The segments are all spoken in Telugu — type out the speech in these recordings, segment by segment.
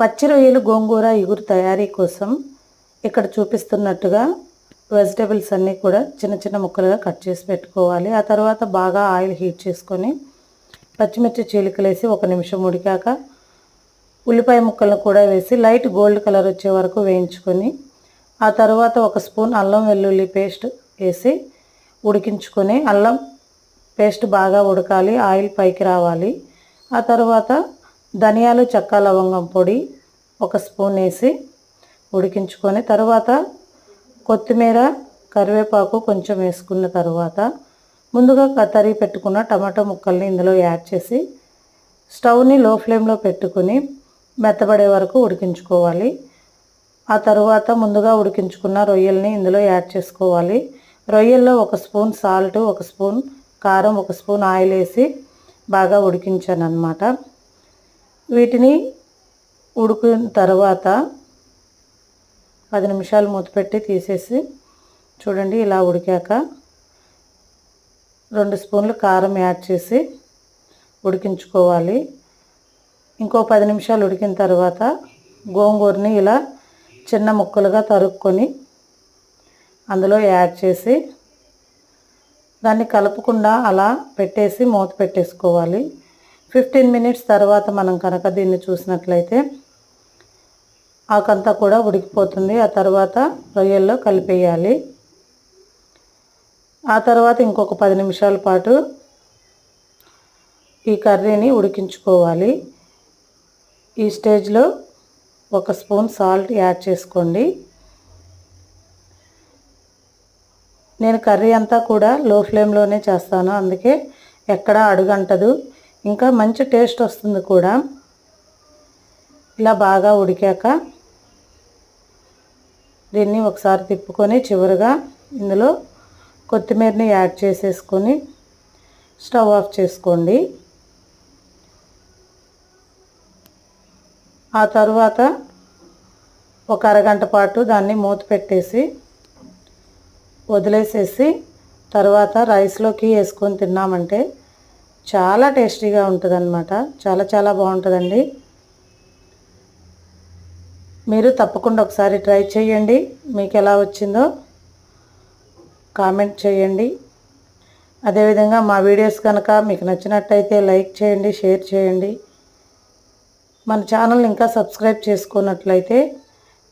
పచ్చి రొయ్యలు గోంగూర ఇగురు తయారీ కోసం ఇక్కడ చూపిస్తున్నట్టుగా వెజిటేబుల్స్ అన్నీ కూడా చిన్న చిన్న ముక్కలుగా కట్ చేసి పెట్టుకోవాలి. ఆ తర్వాత బాగా ఆయిల్ హీట్ చేసుకొని పచ్చిమిర్చి చీలికలేసి ఒక నిమిషం ఉడికాక ఉల్లిపాయ ముక్కలను కూడా వేసి లైట్ గోల్డ్ కలర్ వచ్చే వరకు వేయించుకొని ఆ తర్వాత ఒక స్పూన్ అల్లం వెల్లుల్లి పేస్ట్ వేసి ఉడికించుకొని అల్లం పేస్ట్ బాగా ఉడకాలి ఆయిల్ పైకి రావాలి. ఆ తర్వాత ధనియాలు చెక్క లవంగం పొడి ఒక స్పూన్ వేసి ఉడికించుకొని తర్వాత కొత్తిమీర కరివేపాకు కొంచెం వేసుకున్న తర్వాత ముందుగా కతరి పెట్టుకున్న టమాటా ముక్కల్ని ఇందులో యాడ్ చేసి స్టవ్ని లో ఫ్లేమ్లో పెట్టుకుని మెత్తబడే వరకు ఉడికించుకోవాలి. ఆ తర్వాత ముందుగా ఉడికించుకున్న రొయ్యల్ని ఇందులో యాడ్ చేసుకోవాలి. రొయ్యల్లో ఒక స్పూన్ సాల్ట్ ఒక స్పూన్ కారం ఒక స్పూన్ ఆయిల్ వేసి బాగా ఉడికించాను అనమాట వీటిని ఉడికిన తర్వాత పది నిమిషాలు మూతపెట్టి తీసేసి చూడండి ఇలా ఉడికాక రెండు స్పూన్లు కారం యాడ్ చేసి ఉడికించుకోవాలి. ఇంకో పది నిమిషాలు ఉడికిన తర్వాత గోంగూరని ఇలా చిన్న ముక్కలుగా తరుక్కొని అందులో యాడ్ చేసి దాన్ని కలపకుండా అలా పెట్టేసి మూత పెట్టేసుకోవాలి. ఫిఫ్టీన్ మినిట్స్ తర్వాత మనం కనుక దీన్ని చూసినట్లయితే ఆకంతా కూడా ఉడికిపోతుంది. ఆ తర్వాత రొయ్యల్లో కలిపేయాలి. ఆ తర్వాత ఇంకొక పది నిమిషాల పాటు ఈ కర్రీని ఉడికించుకోవాలి. ఈ స్టేజ్లో ఒక స్పూన్ సాల్ట్ యాడ్ చేసుకోండి. నేను కర్రీ అంతా కూడా లో ఫ్లేమ్లోనే చేస్తాను. అందుకే ఎక్కడ అడుగంటదు. ఇంకా మంచి టేస్ట్ వస్తుంది కూడా. ఇలా బాగా ఉడికాక దీన్ని ఒకసారి తిప్పుకొని చివరిగా ఇందులో కొత్తిమీరని యాడ్ చేసేసుకొని స్టవ్ ఆఫ్ చేసుకోండి. ఆ తర్వాత ఒక అరగంట పాటు దాన్ని మూత పెట్టేసి వదిలేసేసి తర్వాత రైస్లోకి వేసుకొని తిన్నామంటే చాలా టేస్టీగా ఉంటుందన్నమాట. చాలా చాలా బాగుంటుందండి. మీరు తప్పకుండా ఒకసారి ట్రై చేయండి. మీకు ఎలా వచ్చిందో కామెంట్ చేయండి. అదేవిధంగా మా వీడియోస్ కనుక మీకు నచ్చినట్టయితే లైక్ చేయండి షేర్ చేయండి. మన ఛానల్ ఇంకా సబ్స్క్రైబ్ చేసుకున్నట్లయితే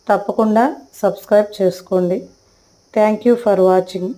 తప్పకుండా సబ్స్క్రైబ్ చేసుకోండి. Thank you for watching.